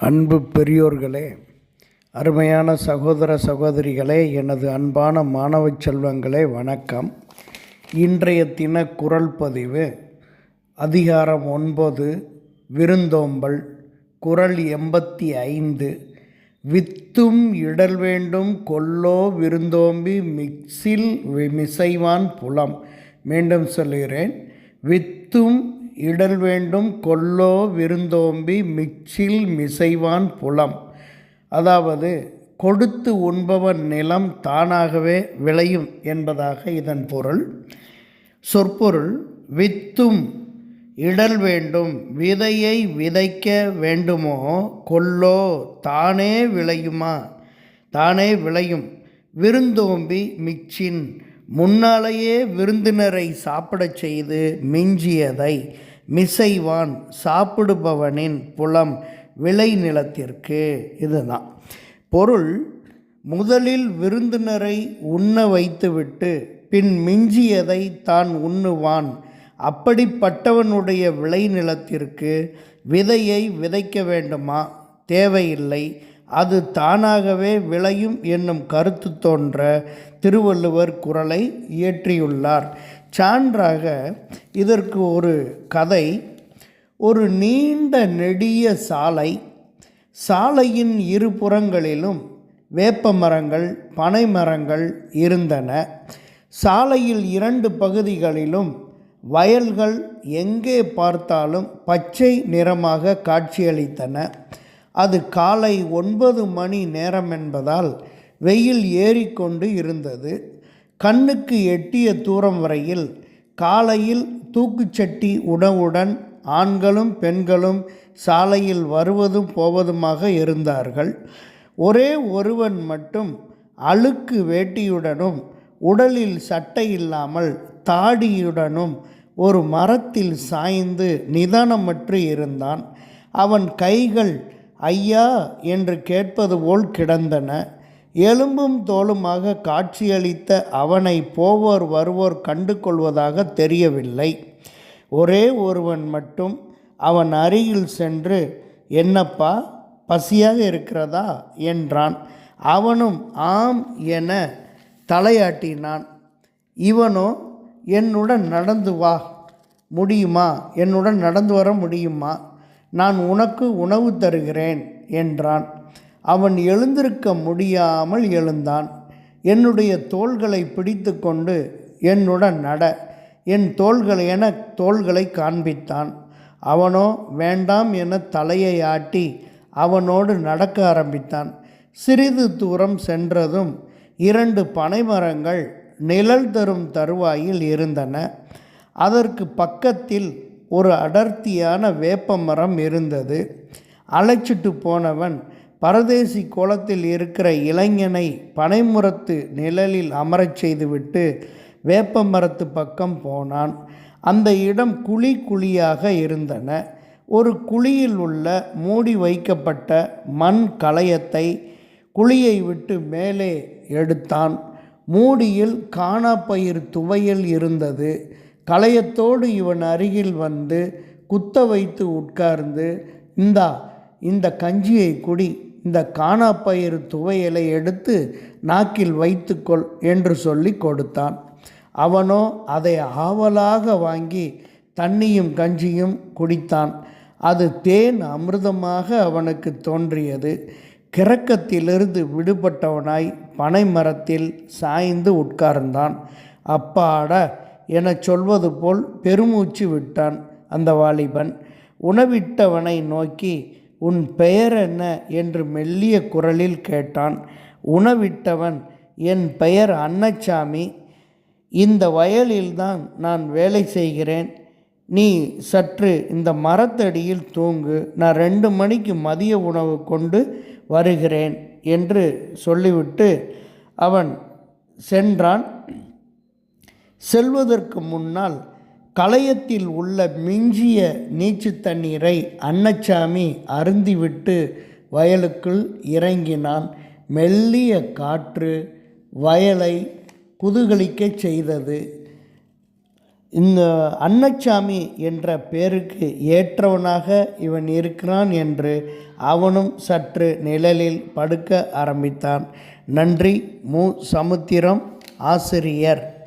அன்பு பெரியோர்களே அருமையான சகோதர சகோதரிகளே எனது அன்பான மாணவ செல்வங்களே வணக்கம். இன்றைய தின குரல் பதிவு அதிகாரம் ஒன்பது விருந்தோம்பல் குரல் எண்பத்தி ஐந்து. வித்தும் இடல் வேண்டும் கொல்லோ விருந்தோம்பி மிக்சில் வி- மிசைவான் புலம். மீண்டும் சொல்கிறேன் வித்தும் இடல் வேண்டும் கொல்லோ விருந்தோம்பி மிச்சில் மிசைவான் புலம். அதாவது கொடுத்து உண்பவன் நிலம் தானாகவே விளையும் என்பதாக இதன் பொருள். சொற்பொருள் வித்தும் இடல் வேண்டும் விதையை விதைக்க வேண்டுமோ கொல்லோ தானே விளையுமா? தானே விளையும். விருந்தோம்பி மிச்சின் முன்னாலேயே விருந்தினரை சாப்பிடச் செய்து மிஞ்சியதை மிசைவான் சாப்பிடுபவனின் புலம் விளைநிலத்திற்கு இதுதான். பொருள் முதலில் விருந்தினரை உண்ண வைத்துவிட்டு பின் மிஞ்சியதை தான் உண்ணுவான். அப்படிப்பட்டவனுடைய விளைநிலத்திற்கு விதையை விதைக்க வேண்டுமா? தேவையில்லை. அது தானாகவே விளையும் என்னும் கருத்து தோன்ற திருவள்ளுவர் குரலை இயற்றியுள்ளார். சான்றாக இதற்கு ஒரு கதை ஒரு நீண்ட நெடிய சாலை சாலையின் இருபுறங்களிலும் வேப்பமரங்கள் வேப்ப மரங்கள் பனை மரங்கள் இருந்தன. சாலையில் இரண்டு பகுதிகளிலும் வயல்கள் எங்கே பார்த்தாலும் பச்சை நிறமாக காட்சியளித்தன. அது காலை ஒன்பது மணி நேரம் என்பதால் வெயில் ஏறிக்கொண்டு இருந்தது. கண்ணுக்கு எட்டிய தூரம் வரையில் காலையில் தூக்குச்சட்டி உணவுடன் ஆண்களும் பெண்களும் சாலையில் வருவதும் போவதுமாக இருந்தார்கள். ஒரே ஒருவன் மட்டும் அழுக்கு வேட்டியுடனும் உடலில் சட்டை இல்லாமல் தாடியுடனும் ஒரு மரத்தில் சாய்ந்து நிதானமற்று இருந்தான். அவன் கைகள் ஐயா என்று கேட்பது போல் கிடந்தன. எலும்பும் தோலுமாக காட்சியளித்த அவனை போவோர் வருவோர் கண்டு கொள்வதாக தெரியவில்லை. ஒரே ஒருவன் மட்டும் அவன் அருகில் சென்று என்னப்பா பசியாக இருக்கிறதா? என்றான். அவனும் ஆம் என தலையாட்டினான். இவனோ என்னுடன் நடந்து வா. முடியுமா? என்னுடன் நடந்து வர முடியுமா? நான் உனக்கு உணவு தருகிறேன் என்றான். அவன் எழுந்திருக்க முடியாமல் எழுந்தான். என்னுடைய தோள்களை பிடித்து கொண்டு என்னுடன் நட. என் தோள்கள் என தோள்களை காண்பித்தான். அவனோ வேண்டாம் என தலையை ஆட்டி அவனோடு நடக்க ஆரம்பித்தான். சிறிது தூரம் சென்றதும் இரண்டு பனைமரங்கள் நிழல் தரும் தருவாயில் இருந்தன. அதற்கு பக்கத்தில் ஒரு அடர்த்தியான வேப்ப மரம் இருந்தது. அழைச்சிட்டு போனவன் பரதேசி கோலத்தில் இருக்கிற இளைஞனை பனைமுரத்து நிழலில் அமரச் செய்துவிட்டு வேப்ப மரத்து பக்கம் போனான். அந்த இடம் குழி குழியாக இருந்தன. ஒரு குழியில் உள்ள மூடி வைக்கப்பட்ட மண் களையத்தை குழியை விட்டு மேலே எடுத்தான். மூடியில் காணாப்பயிர் துவையல் இருந்தது. களையத்தோடு இவன் அருகில் வந்து குத்த வைத்து உட்கார்ந்து இந்தா இந்த கஞ்சியை குடி இந்த காணாப்பயிறு துவையலை எடுத்து நாக்கில் வைத்துக்கொள் என்று சொல்லி கொடுத்தான். அவனோ அதை ஆவலாக வாங்கி தண்ணியும் கஞ்சியும் குடித்தான். அது தேன் அமிர்தமாக அவனுக்கு தோன்றியது. கிறக்கத்திலிருந்து விடுபட்டவனாய் பனை மரத்தில் சாய்ந்து உட்கார்ந்தான். அப்பாட எனச் சொல்வது போல் பெருமூச்சு விட்டான் அந்த வாலிபன். உணவிட்டவனை நோக்கி உன் பெயர் என்ன என்று மெல்லிய குரலில் கேட்டான். உணவிட்டவன் என் பெயர் அன்னச்சாமி. இந்த வயலில்தான் நான் வேலை செய்கிறேன். நீ சற்று இந்த மரத்தடியில் தூங்கு. நான் ரெண்டு மணிக்கு மதிய உணவு கொண்டு வருகிறேன் என்று சொல்லிவிட்டு அவன் சென்றான். செல்வதற்கு முன்னால் களையத்தில் உள்ள மிஞ்சிய நீச்சு தண்ணீரை அன்னச்சாமி அருந்திவிட்டு வயலுக்குள் இறங்கினான். மெல்லிய காற்று வயலை குதூகலிக்கச் செய்தது. இந்த அன்னச்சாமி என்ற பேருக்கு ஏற்றவனாக இவன் இருக்கிறான் என்று அவனும் சற்று நிழலில் படுக்க ஆரம்பித்தான். நன்றி மு. சமுத்திரம் ஆசிரியர்.